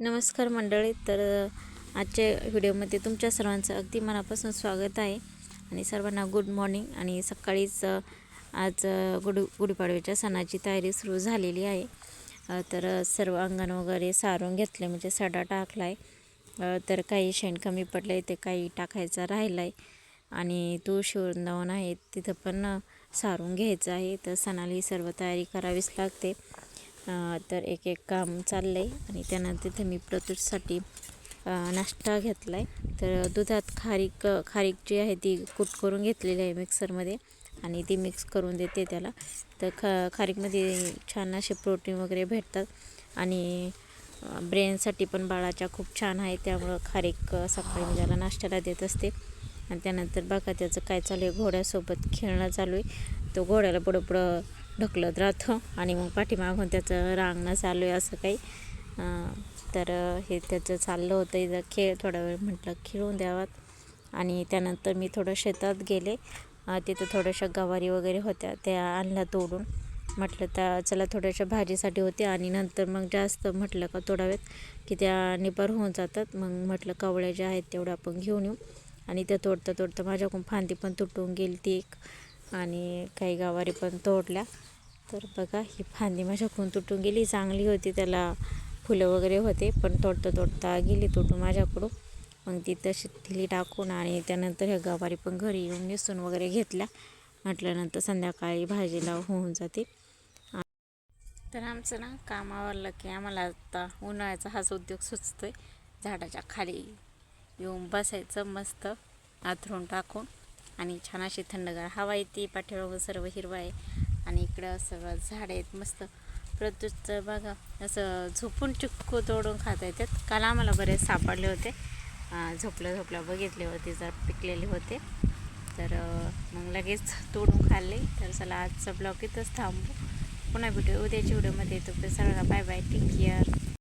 नमस्कार मंडळी. तर आजच्या व्हिडिओमध्ये तुमच्या सर्वांचं अगदी मनापासून स्वागत आहे. आणि सर्वांना गुड मॉर्निंग आणि सकाळीच आज अ, गुढी गुढीपाडव्याच्या सणाची तयारी सुरू झालेली आहे. तर सर्व अंगण वगैरे सारून घेतले म्हणजे सडा टाकला आहे तर काही शेण कमी पडलं आहे ते काही टाकायचं राहिलं आहे आणि तो शिवृंदावन आहे तिथं पण सारून घ्यायचं आहे. तर सणाला ही सर्व तयारी करावीच लागते. तर एक एक काम चाललं आहे आणि त्यानंतर तिथे मी प्रतूषसाठी नाश्ता घेतला आहे तर दुधात खारीक खारीक जी आहे ती कूट करून घेतलेली आहे मिक्सरमध्ये आणि ती मिक्स करून देते त्याला. तर ख खारीकमध्ये छान असे प्रोटीन वगैरे भेटतात आणि ब्रेनसाठी पण बाळाच्या खूप छान आहे. त्यामुळं खारीक सकाळी मी त्याला नाश्त्याला देत असते. आणि त्यानंतर बघा त्याचं काय चालू आहे. घोड्यासोबत खेळणं चालू आहे. तो घोड्याला पुढं पुढं ढकलत राहतो आणि मग पाठीमागून त्याचं रांगणं चालू आहे असं काही. तर हे त्याचं चाललं होतं. इथं खेळ थोडा वेळ म्हटलं खेळून द्यावात. आणि त्यानंतर मी थोडं शेतात गेले. तिथं थोड्याशा गवारी वगैरे होत्या. त्या आणल्या तोडून. म्हटलं त्या चला थोड्याशा भाजीसाठी होते. आणि नंतर मग जास्त म्हटलं का तोडावेत की त्या निपार होऊन जातात. मग म्हटलं कवळ्या ज्या आहेत तेवढ्या आपण घेऊन येऊ. आणि त्या तोडता तोडता माझ्याकडून फांदी पण तुटून गेली ती एक. आणि काही गवारी पण तोडल्या. तर बघा ही फांदी माझ्याकडून तुटून गेली. चांगली होती त्याला फुलं वगैरे होते पण तोडता तोडता गेली तुटून माझ्याकडून. मग ती तशी दिली टाकून आणि त्यानंतर ह्या गवारी पण घरी येऊन निसून वगैरे घेतल्या. म्हटल्यानंतर संध्याकाळी भाजीला होऊन जाते. तर आमचं ना काम आवरलं की आम्हाला आता उन्हाळ्याचा हाच उद्योग सुचतोय. झाडाच्या खाली येऊन बसायचं मस्त आथरून टाकून. आणि छान अशी थंडगार हवा येते पाठीमागं सर्व हिरवं आहे आणि इकडं सगळं झाड आहेत मस्त. प्रत्युत बघा असं झोपून चिक्कू तोडून खाता येतात काल आम्हाला बरेच सापडले होते. झोपल्या झोपलं झोपलं बघितले होते जर पिकलेले होते. तर मग लगेच तोडून खाल्ले. तर चला आजचा ब्लॉग इथंच थांबू. पुन्हा भेटू उद्याच्या व्हिडिओमध्ये. येतो सगळ्यांना बाय बाय टेक केअर